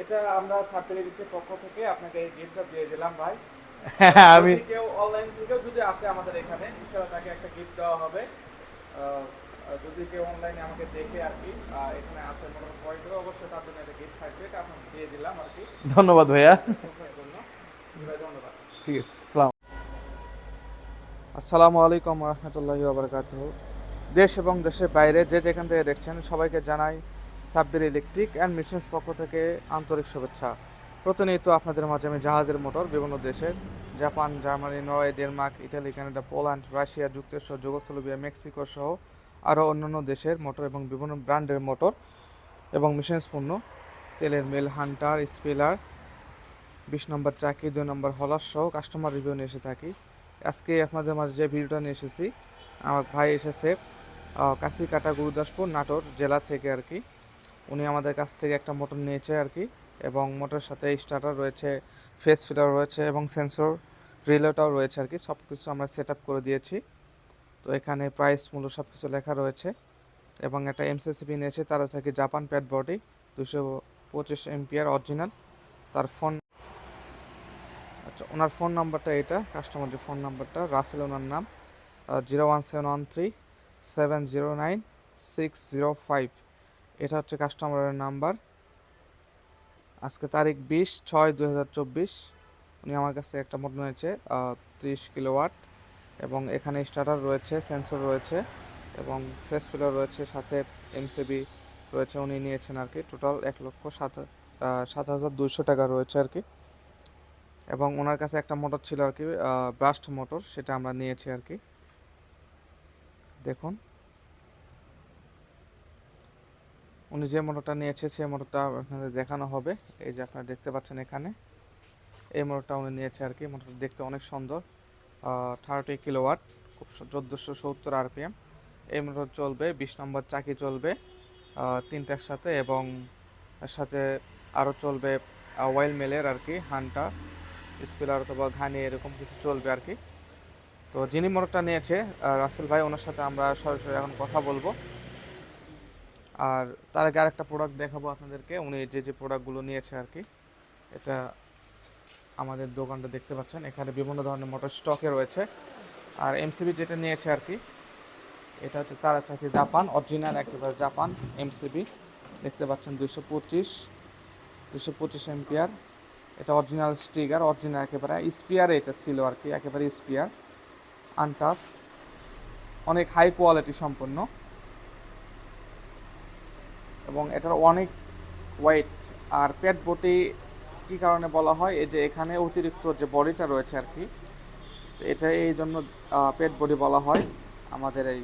এটা আমরা সার্টিফিকেটের পক্ষ থেকে আপনাকে এই গিফটটা দিয়ে দিলাম ভাই। হ্যাঁ আমি কেউ অনলাইন থেকেও যদি আসে আমাদের এখানে ইনশাআল্লাহ তাকে একটা গিফট দেওয়া হবে। যদি কেউ অনলাইনে আমাকে দেখে আর কি এখানে আসে মনে ক্রয় করে অবশ্যই তার জন্য একটা গিফট থাকবে এটা আপনাকে দিয়ে দিলাম আর কি। ধন্যবাদ ভাইয়া। ধন্যবাদ। ঠিক আছে সালাম। আসসালামু আলাইকুম রহমতুল্লাহি বাবরকাত দেশ এবং দেশের বাইরে যে যেখান থেকে দেখছেন সবাইকে জানাই সাব্বির ইলেকট্রিক অ্যান্ড মেশিনস পক্ষ থেকে আন্তরিক শুভেচ্ছা। প্রতিনিয়ত আপনাদের মাঝে আমি জাহাজের মোটর বিভিন্ন দেশের Japan Germany Norway Denmark Italy Canada Poland Russia যুক্তরাষ্ট্র যুগোস্লোভিয়া মেক্সিকো সহ আরও অন্যান্য দেশের মোটর এবং বিভিন্ন ব্র্যান্ডের মোটর এবং মেশিনস পণ্য। তেলের মিল হান্টার স্পেলার বিশ নম্বর চাকি দুই নম্বর হলার সহ কাস্টমার রিভিউ নিয়ে এসে থাকি। আজকে আপনাদের মাঝে যে ভিডিওটা নিয়ে এসেছি আমার ভাই এসেছে আহ, কাশিকাটা গুরুদাসপুর নাটোর জেলা থেকে আর কি। উনি আমাদের কাছ থেকে একটা মোটর নিয়েছে আর কি, এবং মোটরের সাথে স্টার্টার রয়েছে, ফেস ফিলার রয়েছে এবং সেন্সর, রিলেটাও রয়েছে আর কি সব কিছু আমরা সেট করে দিয়েছি। তো এখানে প্রাইস মূল্য সব কিছু লেখা রয়েছে, এবং একটা এমসিসিপি নিয়েছে, তার আছে কি জাপান প্যাড বডি দুশো পঁচিশ এমপিআর অরিজিনাল। তার ফোন আচ্ছা ওনার ফোন নাম্বারটা এটা কাস্টমার যে ফোন নাম্বারটা, রাসেল ওনার নাম zero one seven one three seven zero nine six zero five. এটা হচ্ছে কাস্টমারের নাম্বার আজকে তারিখ বিশ ছয় দু উনি আমার কাছে একটা মোটর নিয়েছে ত্রিশ কিলোওয়াট এবং এখানে স্টার্টার রয়েছে সেন্সর রয়েছে এবং ফেস ফিলার রয়েছে, সাথে এমসিবি রয়েছে। উনি নিয়েছেন আর কি টোটাল এক লক্ষ সাত সাত হাজার দুইশো টাকা রয়েছে আর কি। এবং ওনার কাছে একটা মোটর ছিল আর কি ব্রাস্ট মোটর সেটা আমরা নিয়েছি আর কি। দেখুন। উনি যে মোটরটা নিয়েছে সেই মোটরটা আপনাদের দেখানো হবে। এই যে আপনারা দেখতে পাচ্ছেন এখানে, এই মোটরটা উনি নিয়েছে আর কি। মোটরটা দেখতে অনেক সুন্দর। থার্টি কিলোওয়াট, খুব চোদ্দোশো সত্তর আরপিএম। এই মোটর চলবে, বিশ নম্বর চাকি চলবে তিনটার সাথে এবং সাথে আরও চলবে ওয়েল মেলের আর কি, হানটা স্পিলার অথবা ঘানি, এরকম কিছু চলবে আর কি। তো যিনি মোটরটা নিয়েছে রাসেল ভাই, ওনার সাথে আমরা সরাসরি এখন কথা বলব। আর তার আগে আরেকটা প্রোডাক্ট দেখাবো আপনাদেরকে। উনি যে যে প্রোডাক্টগুলো নিয়েছে আর কি, এটা আমাদের দোকানটা দেখতে পাচ্ছেন। এখানে বিভিন্ন ধরনের মোটর স্টকে রয়েছে। আর এমসিবি যেটা নিয়েছে আর কি, এটা হচ্ছে তারা চাকরি জাপান অরিজিনাল একেবারে জাপান এমসিবি দেখতে পাচ্ছেন দুশো পঁচিশ দুশো পঁচিশ এমপিআর এটা অরিজিনাল স্টিকার অরিজিনাল একেবারে স্পিয়ার এটা ছিল আর কি, একেবারে স্পিয়ার আনটাস অনেক হাই কোয়ালিটি সম্পন্ন। এবং এটার অনেক ওয়েট আর পেট বটি কী কারণে বলা হয়? এই যে এখানে অতিরিক্ত যে বডিটা রয়েছে আর কি, তো এটা এই জন্য পেট বডি বলা হয়। আমাদের এই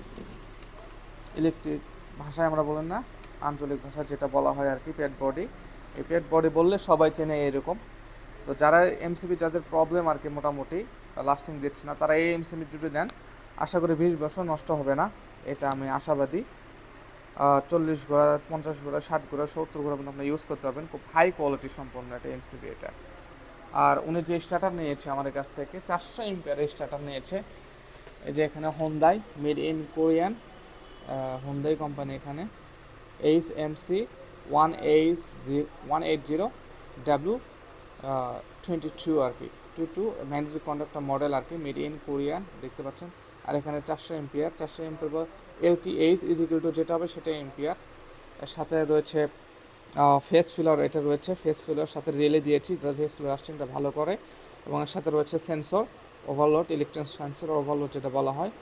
ইলেকট্রিক ভাষায় আমরা বলেন না, আঞ্চলিক ভাষা যেটা বলা হয় আর কি, পেট বডি। এই পেট বডি বললে সবাই চেনে এরকম তো যারা এমসিবি যাদের প্রবলেম আর কি মোটামুটি লাস্টিং দিচ্ছে না, তারা এই এমসিবি যদি দেন। আশা করি বিশ বছর নষ্ট হবে না, এটা আমি আশাবাদী। চল্লিশ ঘোড়া, পঞ্চাশ ঘোড়া, ষাট ঘোড়া, সত্তর ঘোড়া পর্যন্ত আপনি ইউজ করতে পারবেন। খুব হাই কোয়ালিটি সম্পন্ন একটা এমসিবি এটা। আর উনি যে স্টার্টার নিয়েছে আমাদের কাছ থেকে, চারশো ইম্পিয়ার স্টার্টার নিয়েছে। এই যে এখানে Hyundai made in Korean Hyundai company এখানে। H M C one H G one eight zero W twenty two আর কি। Two two mandatory conductor model আর কি মেড ইন কোরিয়ান দেখতে পাচ্ছেন। আর এখানে চারশো এমপিয়ার চারশো ampere LTH is equal to যেটা হবে সেটা এমপিয়ার এর সাথে রয়েছে ফেস ফিলার এটা রয়েছে ফেস ফিলার সাথে রেলে দিয়েছি, যাতে ফেস ফিলার লাস্টিংটা ভালো করে। এবং এর সাথে রয়েছে sensor overload electronic sensor overload যেটা বলা হয়,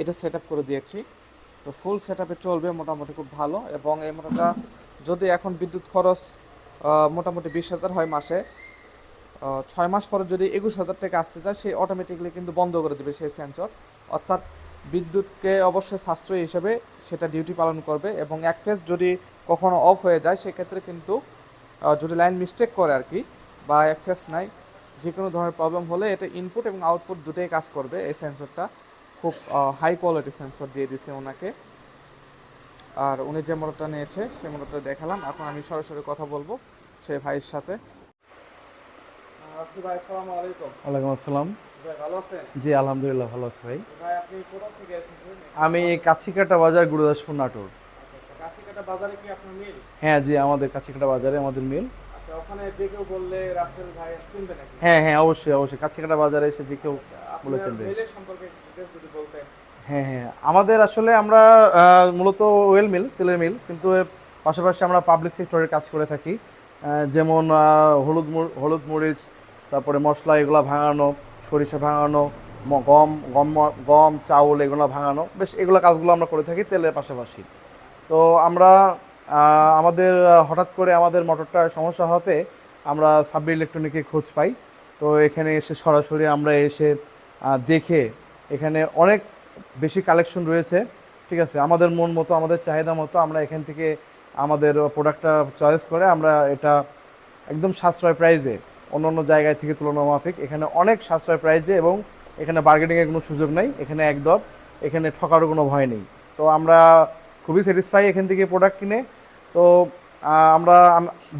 এটা সেট করে দিয়েছি। তো ফুল সেট চলবে, মোটামুটি খুব ভালো। এবং এই মোটরটা যদি এখন বিদ্যুৎ খরচ মোটামুটি বিশ হাজার হয় মাসে ছয় মাস পরে যদি একুশ হাজার টাকা আসতে চায়, সে অটোমেটিকলি কিন্তু বন্ধ করে দেবে সেই সেন্সর অর্থাৎ বিদ্যুৎকে অবশ্যই সাশ্রয়ী হিসেবে সেটা ডিউটি পালন করবে এবং এক ফেজ যদি কখনো অফ হয়ে যায় সেক্ষেত্রে কিন্তু যদি লাইন মিস্টেক করে আর কি বা এক ফেজ নাই যে কোনো ধরনের প্রবলেম হলে এটা ইনপুট এবং আউটপুট দুটোই কাজ করবে। এই সেন্সরটা খুব হাই কোয়ালিটি সেন্সর দিয়ে দিছে ওনাকে। আর উনি যে মোটরটা নিয়েছে সেই মোটরটা দেখালাম। এখন আমি সরাসরি কথা বলব সেই ভাইয়ের সাথে। ভাই আসসালামু আলাইকুম। ওয়ালাইকুম আসসালাম। ভাই ভালো আছেন? জি আলহামদুলিল্লাহ ভালো আছি ভাই। ভাই আমি কাছিকাটা বাজার গুরুদাসপুর নাটোর। কাশিকাটা বাজারে কি আপনার মিল? হ্যাঁ জি আমাদের কাছিকাটা বাজারে আমাদের মিল। আচ্ছা আচ্ছা ওখানে যে কেউ বললে রাসেল ভাই চিনবে নাকি? হ্যাঁ হ্যাঁ অবশ্যই অবশ্যই কাছিকাটা বাজারে এসে যে কেউ বলেছেন ভাই। সম্পর্কে যদি বলতেন। হ্যাঁ হ্যাঁ আমাদের আসলে আমরা মূলত ওয়েল মিল তেলের মিল কিন্তু পাশাপাশি আমরা পাবলিক সেক্টরের কাজ করে থাকি। যেমন হলুদ হলুদ মরিচ তারপরে মশলা এগুলো ভাঙানো সরিষা ভাঙানো গম গম গম, চাউল এগুলো ভাঙানো, বেশ এগুলো কাজগুলো আমরা করে থাকি তেলের পাশাপাশি। তো আমরা আমাদের, হঠাৎ করে আমাদের মোটরটার সমস্যা হতে আমরা সাব্বির ইলেকট্রনিকে খোঁজ পাই। তো এখানে এসে সরাসরি আমরা এসে দেখে এখানে অনেক বেশি কালেকশন রয়েছে, ঠিক আছে? আমাদের মন মতো, আমাদের চাহিদা মতো আমরা এখান থেকে আমাদের প্রোডাক্টটা চয়েস করে আমরা এটা একদম সাশ্রয় প্রাইজে অন্য অন্য জায়গায় থেকে তুলনা মাফিক এখানে অনেক সাশ্রয় প্রাইজে এবং এখানে বার্গেনিংয়ের কোনো সুযোগ নেই এখানে একদম এখানে ঠকারও কোনো ভয় নেই। তো আমরা খুবই স্যাটিসফাই এখান থেকে প্রোডাক্ট কিনে। তো আমরা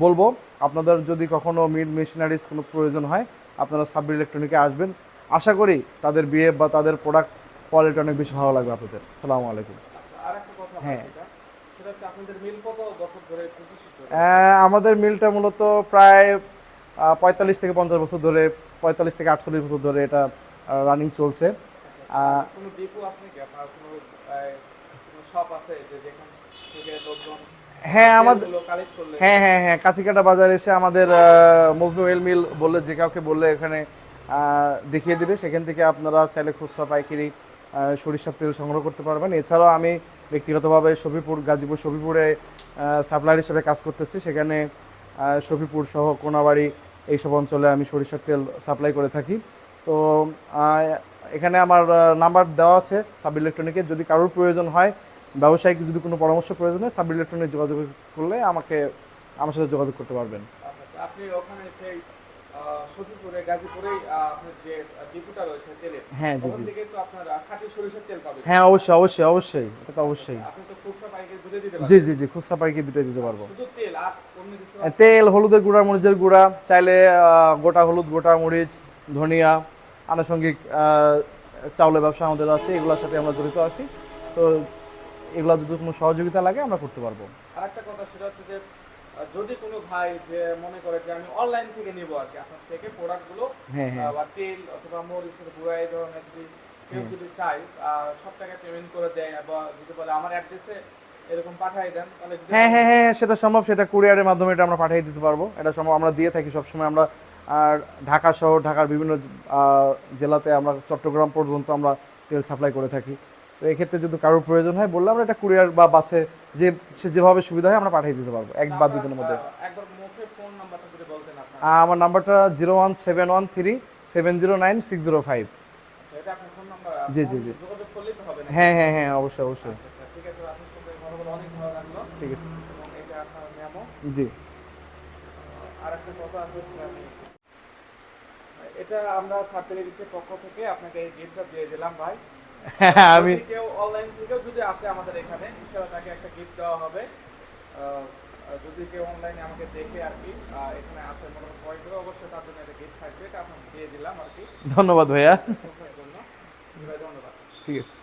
বলব আপনাদের যদি কখনো মিড মেশিনারিজ কোনো প্রয়োজন হয় আপনারা সাব্বির ইলেকট্রনিকে আসবেন। আশা করি তাদের বিয়ে বা তাদের প্রোডাক্ট কোয়ালিটি অনেক বেশি ভালো লাগবে আপনাদের। সালামু আলাইকুম। হ্যাঁ। আমাদের মিলটা মূলত প্রায় পঁয়তাল্লিশ থেকে পঞ্চাশ বছর ধরে পঁয়তাল্লিশ থেকে আটচল্লিশ বছর ধরে এটা রানিং চলছে। কোনো ডিপো আছে নাকি? আপনার কোনো শপ আছে যে যেখান থেকে লোকজন হ্যাঁ আমাদের হ্যাঁ হ্যাঁ হ্যাঁ কাছিকাটা বাজারে এসে আমাদের মজনু এল মিল বললে যে কাউকে বললে এখানে দেখিয়ে দিবে। সেখান থেকে আপনারা চাইলে খুচরা পাইকারি সরিষার তেল সংগ্রহ করতে পারবেন। এছাড়াও আমি ব্যক্তিগতভাবে শফিপুর গাজীপুর শফিপুরে সাপ্লায়ার হিসেবে কাজ করতেছি। সেখানে শফিপুর সহ কোনাবাড়ি এইসব অঞ্চলে আমি সরিষার তেল সাপ্লাই করে থাকি। তো এখানে আমার নাম্বার দেওয়া আছে সাব ইলেকট্রনিকের যদি কারোর প্রয়োজন হয় ব্যবসায়িক যদি কোনো পরামর্শ প্রয়োজন হয় সাব ইলেকট্রনিক যোগাযোগ করলে আমাকে আমার সাথে যোগাযোগ করতে পারবেন। আচ্ছা, আপনি ওখানে সেই গাজীপুরেই আহ, আপনার যে ডিপোটা রয়েছে তেলের হ্যাঁ জি জি। তো আপনার খাঁটি সরিষার তেল পাবেন। হ্যাঁ অবশ্যই অবশ্যই অবশ্যই এটা তো অবশ্যই। আপনি তো খুচরা পাইকারি দুটো দিতে জি পারবেন। জি জি খুচরা পাইকারি দুটোই দিতে পারব। শুধু তেল আর অন্য কিছু তেল হলুদের গুঁড়া মরিচের গুঁড়া চাইলে গোটা হলুদ গোটা মরিচ ধনিয়া আনুষঙ্গিক চাউলের ব্যবসা আমাদের আছে এগুলোর সাথে আমরা জড়িত আছি। তো এগুলো যদি কোনো সহযোগিতা লাগে আমরা করতে পারব। আর একটা কথা সেটা হচ্ছে যে যদি কোনো ভাই যে মনে করে যে আমি অনলাইন থেকে নিব আর কি আপনার থেকে প্রোডাক্টগুলো হ্যাঁ হ্যাঁ। বা তেল অথবা মরিচের গুঁড়া এই ধরনের যদি কেউ যদি চায় আহ, সব টাকা পেমেন্ট করে দেয় বা যদি বলে আমার অ্যাড্রেসে এরকম পাঠিয়ে দেন তাহলে হ্যাঁ হ্যাঁ হ্যাঁ সেটা সম্ভব সেটা কুরিয়ারের মাধ্যমে এটা আমরা পাঠিয়ে দিতে পারব। এটা সম্ভব আমরা দিয়ে থাকি সবসময় আমরা আর ঢাকা শহর ঢাকার বিভিন্ন জেলাতে আমরা চট্টগ্রাম পর্যন্ত আমরা তেল সাপ্লাই করে থাকি। তো এক্ষেত্রে যদি কারোর প্রয়োজন হয় বললে আমরা এটা কুরিয়ার বা বাসে যে সে যেভাবে সুবিধা হয় আমরা পাঠিয়ে দিতে পারব এক বা দুই দিনের মধ্যে আমার নাম্বারটা zero one seven one three seven zero nine six zero five. আচ্ছা, নাম্বার জি, জি, জি। হ্যাঁ হ্যাঁ হ্যাঁ অবশ্যই অবশ্যই। আচ্ছা, ঠিক আছে জি। আর একটা কথা আছে এটা আমরা সার্টিফিকেটের পক্ষ থেকে আপনাকে এই গিফটটা দিয়ে দিলাম ভাই। হ্যাঁ আমি কেউ অনলাইন থেকেও যদি আসে আমাদের এখানে ইনশাআল্লাহ তাকে একটা গিফট দেওয়া হবে। যদি কেউ অনলাইনে আমাকে দেখে আর কি এখানে আসে মনে ক্রয় করে অবশ্যই তার জন্য একটা গিফট থাকবে এটা আপনাকে দিয়ে দিলাম আর কি। ধন্যবাদ ভাইয়া। ধন্যবাদ। ঠিক আছে।